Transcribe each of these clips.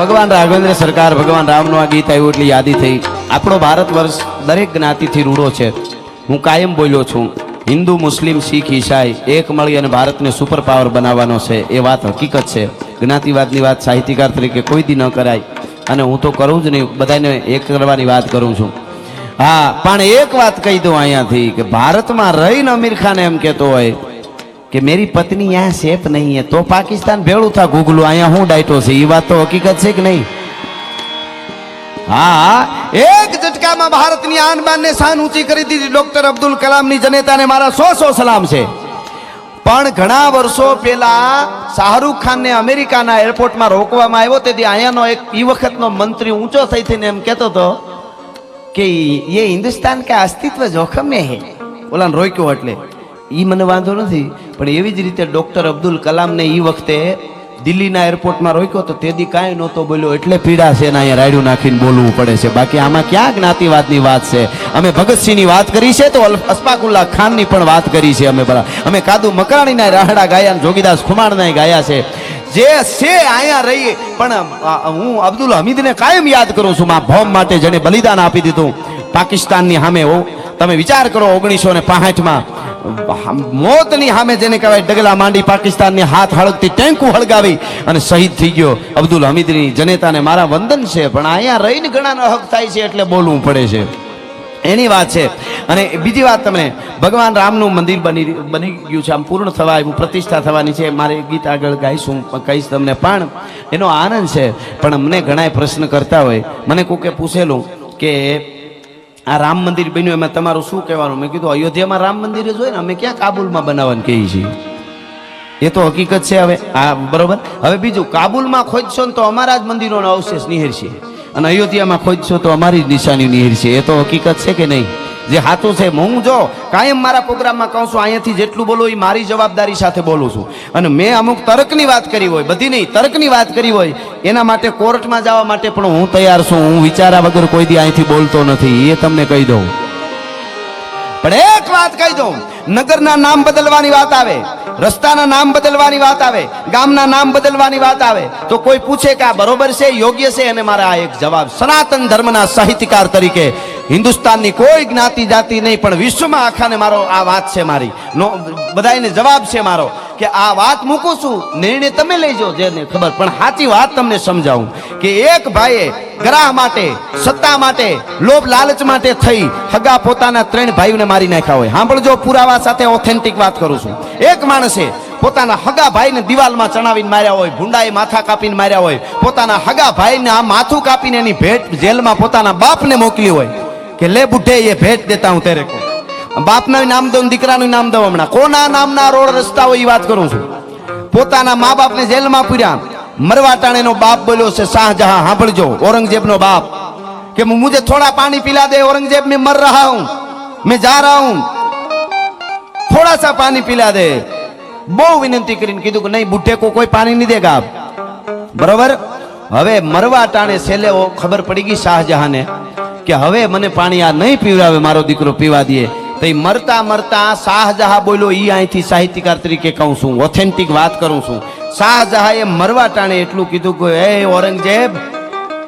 ભગવાન રાઘવેન્દ્ર સરકાર, ભગવાન રામનું આ ગીત આવ્યું એટલે યાદી થઈ. આપણો ભારત વર્ષ દરેક જ્ઞાતિથી રૂડો છે. હું કાયમ બોલ્યો છું, હિન્દુ, મુસ્લિમ, શીખ, ઈસાઈ, એક મળી અને ભારતને સુપર પાવર બનાવવાનો છે. એ વાત હકીકત છે. જ્ઞાતિવાદની વાત સાહિત્યકાર તરીકે કોઈ દી ન કરાય. અને હું તો કરું જ નહીં, બધાને એક કરવાની વાત કરું છું. હા, પણ એક વાત કહી દઉં અહીંયાથી કે ભારતમાં રહીને અમીર ખાન એમ કહેતો હોય કે મેરી પત્ની અહીંયા સેફ નહીં હે. તો પાકિસ્તાન ભેળું થા ગુગલું. અહીંયા હું ડાયટો છે? એ વાત તો હકીકત છે કે નહીં? હા એક ઝટકામાં ભારતની આન બાનને શાન ઊંચી કરી દીધી ડોક્ટર અબ્દુલ કલામની જનેતાને મારા સો સો સલામ છે. પણ ઘણા વર્ષો પહેલા શાહરૂખ ખાનને અમેરિકાના એરપોર્ટમાં રોકવામાં આવ્યો, તેથી અહીંયાનો એક એ વખતનો મંત્રી ઊંચો થઈ થઈને એમ કહેતો હતો કે એ હિન્દુસ્તાન કે અસ્તિત્વ જોખમે હે? ઓલાને રોક્યો એટલે. એ મને વાંધો નથી. પણ એવી જ રીતે ડૉક્ટર અબ્દુલ કલામને એ વખતે દિલ્હીના એરપોર્ટમાં રોક્યો તો તેદી કાંઈ નહોતો બોલ્યો, એટલે પીડા છે ને અહીંયા રાયડું નાખીને બોલવું પડે છે. બાકી આમાં ક્યાં જ્ઞાતિવાદની વાત છે? અમે ભગતસિંહની વાત કરી છે તો અસ્પાકુલ્લા ખાનની પણ વાત કરી છે અમે બરા અમે કાદુ મકરાણીના રાહડા ગાયા અને જોગીદાસ ખુમાણના ગાયા છે. જે છે અહીંયા રહી, પણ હું અબ્દુલ હમીદને કાયમ યાદ કરું છું મા ભોમ માટે જેને બલિદાન આપી દીધું પાકિસ્તાનની સામે. હોઉં તમે વિચાર કરો ઓગણીસો ને પાસઠમાં મોતની સામે જેને કહેવાય ડગલા માંડી પાકિસ્તાનની હાથ હળગતી ટેન્કુ હળગાવી અને શહીદ થઈ ગયો અબ્દુલ હમીદની જનેતાને મારા વંદન છે, પણ અહીંયા રહીને ઘણાનો હક થાય છે એટલે બોલવું પડે છે. એની વાત છે. અને બીજી વાત તમને, ભગવાન રામનું મંદિર બની બની ગયું છે, આમ પૂર્ણ થવા આવ્યું પ્રતિષ્ઠા થવાની છે, મારે ગીત આગળ ગાઈશું કહીશ તમને, પણ એનો આનંદ છે, પણ અમને ઘણાય પ્રશ્ન કરતા હોય, મને કોકે પૂછેલું કે આ રામ મંદિર બન્યું, એમાં તમારું શું કહેવાનું? મેં કીધું, અયોધ્યામાં રામ મંદિર જ હોય ને, અમે ક્યાં કાબુલમાં બનાવવાનું કહીએ છીએ? એ તો હકીકત છે હવે. આ, બરોબર? હવે બીજું, કાબુલમાં ખોજશો ને તો અમારા જ મંદિરોનો અવશેષ નિહેરશે. અને અયોધ્યામાં ખોજશો તો અમારી જ નિશાની નિહેરશે. એ તો હકીકત છે કે નહીં? જે સાચું છે હું જો, કાયમ મારા પ્રોગ્રામમાં કહું છું, અહીંયાથી જેટલું બોલો એ મારી જવાબદારી સાથે બોલું છું. અને મેં અમુક તર્કની વાત કરી હોય, બધી નહીં, તર્કની વાત કરી હોય, એના માટે કોર્ટમાં જવા માટે પણ હું તૈયાર છું. હું વિચારા વગર કોઈ દી અહીંથી બોલતો નથી. એ તમને કહી દઉં. પણ એક વાત કહી દઉં. નગરના નામ બદલવાની વાત આવે, રસ્તાના નામ બદલવાની વાત આવે, ગામના નામ બદલવાની વાત આવે, તો કોઈ પૂછે કે આ બરોબર છે, યોગ્ય છે? અને મારા આ એક જવાબ સનાતન ધર્મના સાહિત્યકાર તરીકે હિન્દુસ્તાનની કોઈ જ્ઞાતિ જાતિ નહીં, પણ વિશ્વમાં આખાને મારો, આ વાત છે મારી. નો બધાને જવાબ છે મારો કે આ વાત મૂકું છું, નિર્ણય તમે લેજો જેને ખબર. પણ સાચી વાત તમને સમજાવું કે એક ભાઈએ ગ્રાહ માટે, સત્તા માટે, લોભ લાલચ માટે થઈ, હગા પોતાના ત્રણ ભાઈઓને મારી નાખ્યા હોય. સાંભળજો, પુરાવા સાથે ઓથેન્ટિક વાત કરું છું. એક માણસે પોતાના હગા ભાઈને દિવાલમાં ચણાવીને માર્યા હોય, ભૂંડાએ માથા કાપીને માર્યા હોય, પોતાના હગા ભાઈને આ માથું કાપીને એની ભેટ જેલમાં પોતાના બાપને મોકલી હોય. કે લે બુઢે, એ ભેટ દેતા હું તેરે કો. બાપનું નામ દઉં દીકરાનું નામ દઉં હમણાં. કોના નામના રોડ રસ્તા હોય એ વાત કરું છું. પોતાના મા બાપને જેલમાં પૂર્યા. મરવા ટાણેનો બાપ બોલ્યો છે, શાહજહાં, સાંભળજો, ઔરંગઝેબનો બાપ. કે મુજે થોડા પાણી પીલા દે, ઔરંગઝેબ મેં મર રહા હું. મેં જા રહા હું. થોડા સા પાણી પીલા દે. બહુ વિનંતી કરીને કીધું કે નહીં, બુઢે કો કોઈ પાણી નહીં દેગા બરોબર? હવે મરવા ટાણે છેલ્લે ખબર પડી ગઈ શાહજહાંને. કે હવે મને પાણી આ નહીં પીવડાવે, મારો દીકરો પીવા દે. તો એ મરતા મરતા શાહજહાં બોલ્યો એ અહીંથી સાહિત્યકાર તરીકે કહું છું ઓથેન્ટિક વાત કરું છું. શાહજહાંએ મરવા ટાણે એટલું કીધું કે, એ ઔરંગઝેબ,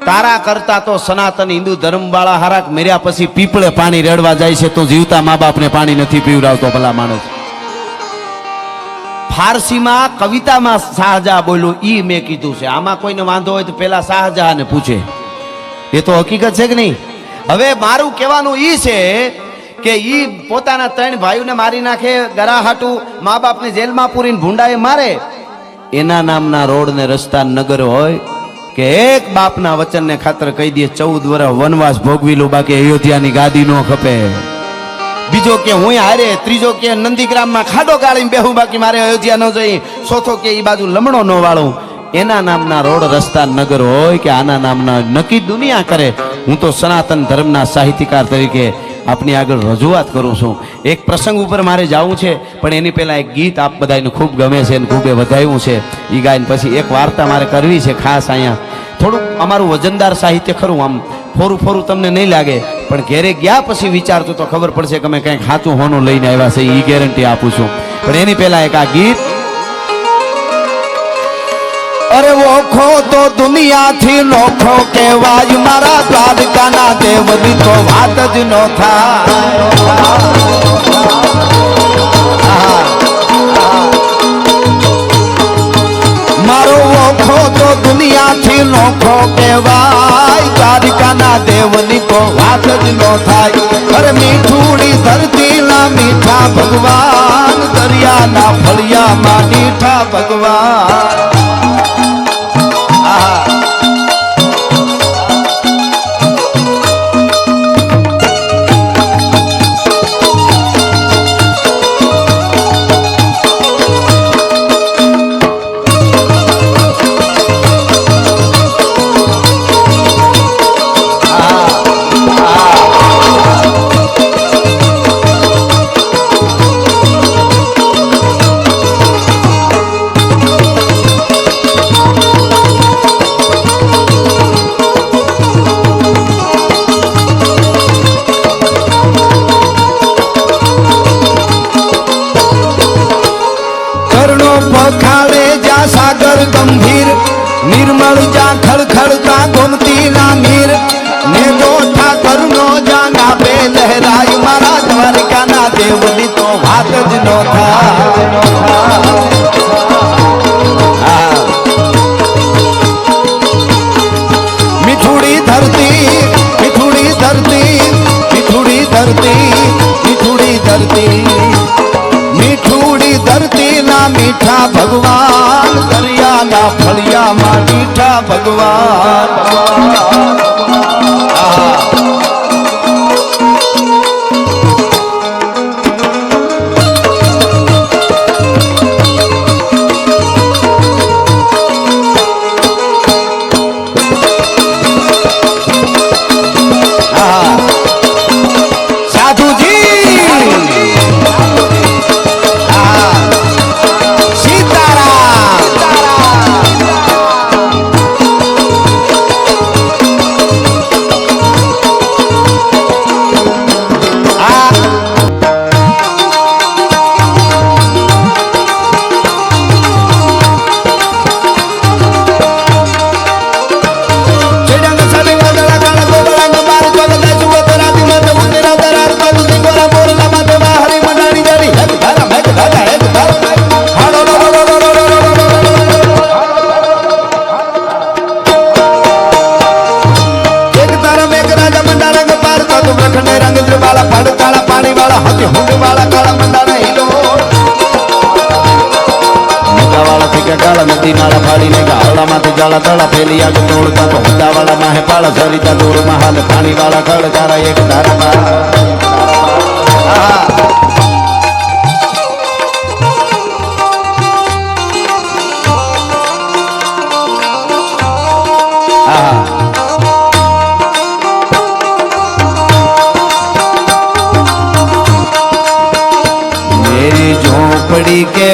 તારા કરતા તો સનાતન હિન્દુ ધર્મ વાળા હારાક મર્યા પછી પીપળે પાણી રેડવા જાય છે, તો જીવતા મા બાપને પાણી નથી પીવડાવતો, ભલા માણસ. ફારસીમાં કવિતામાં શાહજહાં બોલ્યું, ઈ મેં કીધું છે. આમાં કોઈને વાંધો હોય તો પેલા શાહજહાંને પૂછે. એ તો હકીકત છે કે નહીં? હવે મારું કહેવાનું ઈ છે કે ઈ પોતાના ત્રણ ભાઈઓને મારી નાખે, ગરાહાટું મા બાપને જેલમાં પૂરીને ભૂંડાએ મારે. એના નામના રોડ ને રસ્તા નગર હોય કે એક બાપના વચનને ખાતર કહી દે, ચૌદ વર્ષ વનવાસ ભોગવી લો, બાકી અયોધ્યાની ગાદી નો ખપે. બીજો કે હું હારે, ત્રીજો કે નંદીગ્રામમાં ખાડો ગાળીને બેહું, બાકી મારે અયોધ્યા ન જઈ. ચોથો કે એ બાજુ લમણો ન વાળું. એના નામના રોડ રસ્તા નગર હોય કે આના નામના નક્કી દુનિયા કરે. હું તો સનાતન ધર્મના સાહિત્યકાર તરીકે આપની આગળ રજૂઆત કરું છું. એક પ્રસંગ ઉપર મારે જવું છે, પણ એની પહેલાં એક ગીત આપ બધાને ખૂબ ગમે છે અને ખૂબે વધાયું છે. એ ગાયન પછી એક વાર્તા મારે કરવી છે ખાસ અહીંયા. થોડુંક અમારું વજનદાર સાહિત્ય ખરું, આમ ફોરું ફોરું તમને નહીં લાગે, પણ ઘેરે ગયા પછી વિચારતું તો ખબર પડશે કે અમે કંઈક સાચું હોનું લઈને આવ્યા છે એ ગેરંટી આપું છું. પણ એની પહેલાં એક આ ગીત ઓખો તો દુનિયાથી નોખો કહેવાય. મારા દ્વારકાના દેવની તો વાત જ ન થાય. મારો ઓખો તો દુનિયાથી નોખો કહેવાય. દ્વારકાના દેવની તો વાત જ ન થાય. અરે મીઠુડી ધરતીના મીઠા ભગવાન, દરિયાના ફળિયામાં મીઠા ભગવાન. પખાડે જા સાગર ગંભીર, નિર્મળ જા ખળખળતા ગોમતી ના નીર. ને જોઠા કરનો જા નાભે લહેરાય મારા દ્વારકાના દેવની તો વાત જ નો થા મીઠુડી ધરતી મીઠુડી ધરતી મીઠુડી ધરતી મીઠુડી ધરતી. ડીઠા ભગવાન દરિયાના ફળિયામાં ડીઠા ભગવાન. ગાળાથી નાળા ફાડીને ગાવડામાંથી જાળા તળા ફેલી આગ તોડતા તો હુંડાવાળામાં હે પાળા સરિતા દૂરમાં હાલ પાણીવાળા ખડ તારા એક તારા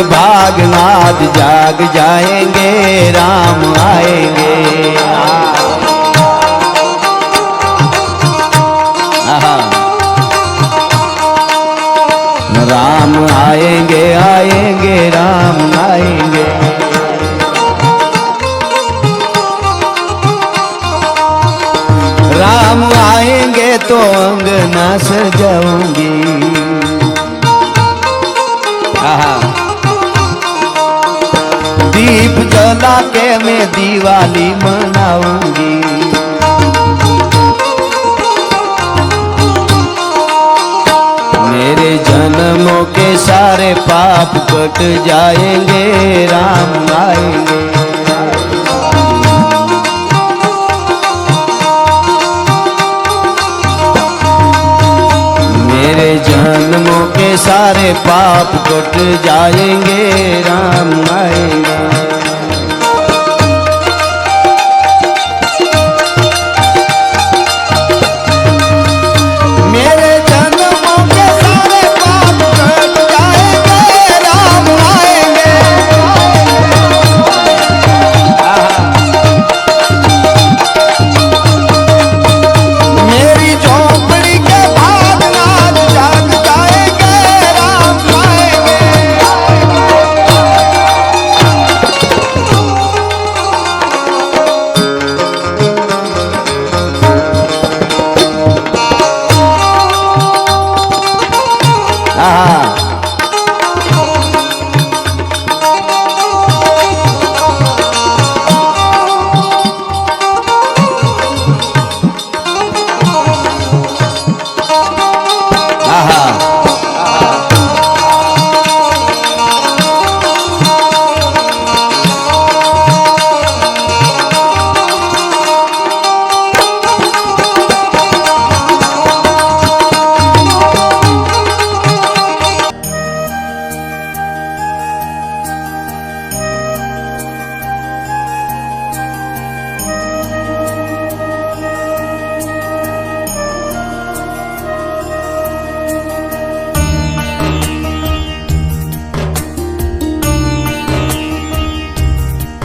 भागनाथ जाग जाएँगे, राम आएँगे। राम आएँगे आएँगे, राम आएँगे। राम आएँगे तो अंगना सजाऊँगी दीप के मैं दिवाली मनाऊँगी। मेरे जन्मों के सारे पाप कट जाएँगे, राम आएँगे। मेरे जन्मों के सारे पाप कट जाएँगे, राम आएँगे।